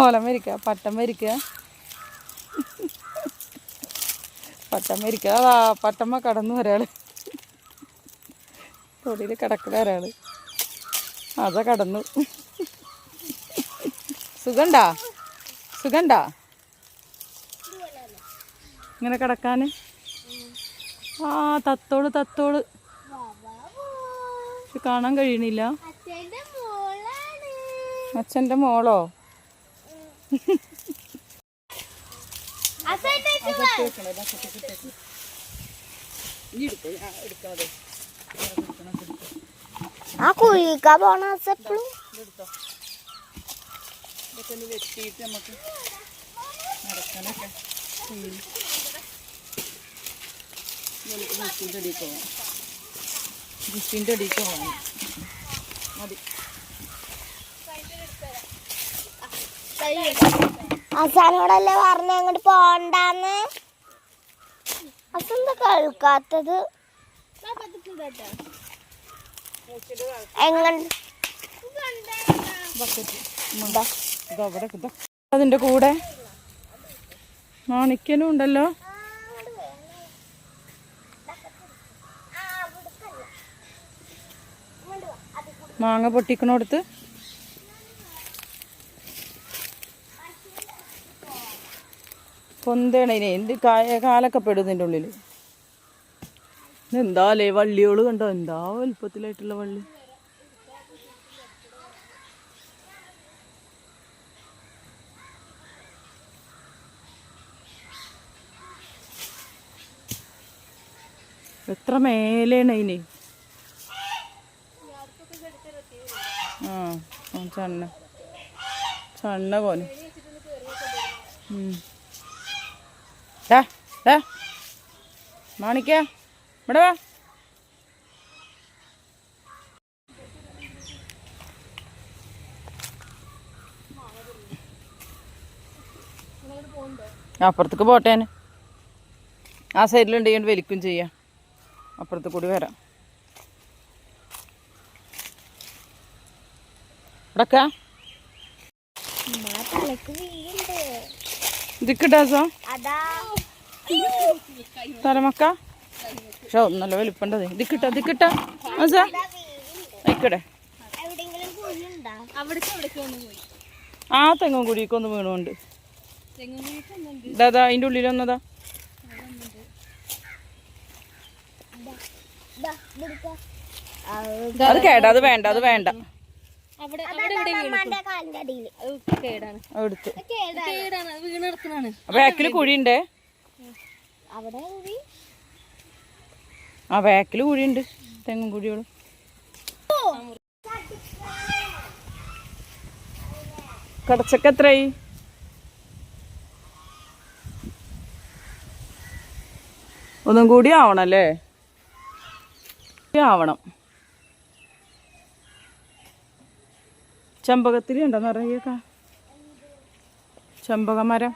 ഓലം വരിക്ക പട്ടം വരിക്ക. പട്ടം വരിക്ക. അതാ പട്ടമ്മ കടന്നു ഒരാൾ. തൊടിയിൽ കിടക്കുന്ന ഒരാൾ. അതാ കടന്നു. സുഖണ്ടാ? സുഖണ്ടാ? ഇങ്ങനെ കിടക്കാന്? ആ തത്തോൾ പക്ഷെ കാണാൻ കഴിയണില്ല. അച്ഛന്റെ മോളോ? ആ കുഴിക്കാ പോണ എപ്പോഴും ഇതൊക്കെ ഒന്ന് വെട്ടിയിട്ട് നമുക്ക് നടക്കാനൊക്കെ. ഗുസ്റ്റിന്റെ അടിയിൽ പോവാം ഗുസ്റ്റിന്റെ അടിയിൽ പോവാം മതി അസാനോടല്ലേ പറഞ്ഞ അങ്ങോട്ട് പോണ്ടാന്ന്? അസന്താ കേൾക്കാത്തത്. അതിന്റെ കൂടെ മാണിക്കനും ഉണ്ടല്ലോ. മാങ്ങ പൊട്ടിക്കണോടത്ത്. പൊന്തേണേ എന്ത് കായ കാലൊക്കെ പെടുന്നതിന്റെ ഉള്ളിൽ എന്താലേ വള്ളിയോൾ കണ്ടോ? എന്താ വലുപ്പത്തിലായിട്ടുള്ള വള്ളി? എത്ര മേലെയാണ് അതിന് ആ ചണ്ണ. ചണ്ണ പോലെ. ഡാ ഡാ മാണിക്ക ഇവിടെ വാ. അപ്പുറത്തേക്ക് പോട്ടേന് ആ സൈഡിലുണ്ടെങ്കിൽ വലിക്കും ചെയ്യാം. അപ്പുറത്ത് കൂടി വരാം. ഇവിടക്ക? അതാ. തലമക്ക. പക്ഷെ നല്ല വലിപ്പണ്ടത്. ഇതിക്കിട്ട ഇതിക്കിട്ട. നിക്കടെ കുഴിണ്ടാ ആ തെങ്ങും കൂടി ഒന്ന് വീണുണ്ട് ഇതാ അതിന്റെ ഉള്ളിലൊന്നതാ അത് കേടാ അത് വേണ്ട അത് വേണ്ട. അമ്മന്റെ വീണു കേടാണ്. എടുത്ത് കേടാണ് ആ ബാക്കിൽ കുഴിയുണ്ടേ. അവിടെ ആ ബാക്കിൽ കുഴിയുണ്ട്. തെങ്ങും കുഴികളും. കടച്ചക്ക എത്രയായി? ഒന്നും കൂടി ആവണല്ലേ? ആവണം. ചെമ്പകത്തിരി ഉണ്ടോ നിറയൊക്കെ ചെമ്പക മരം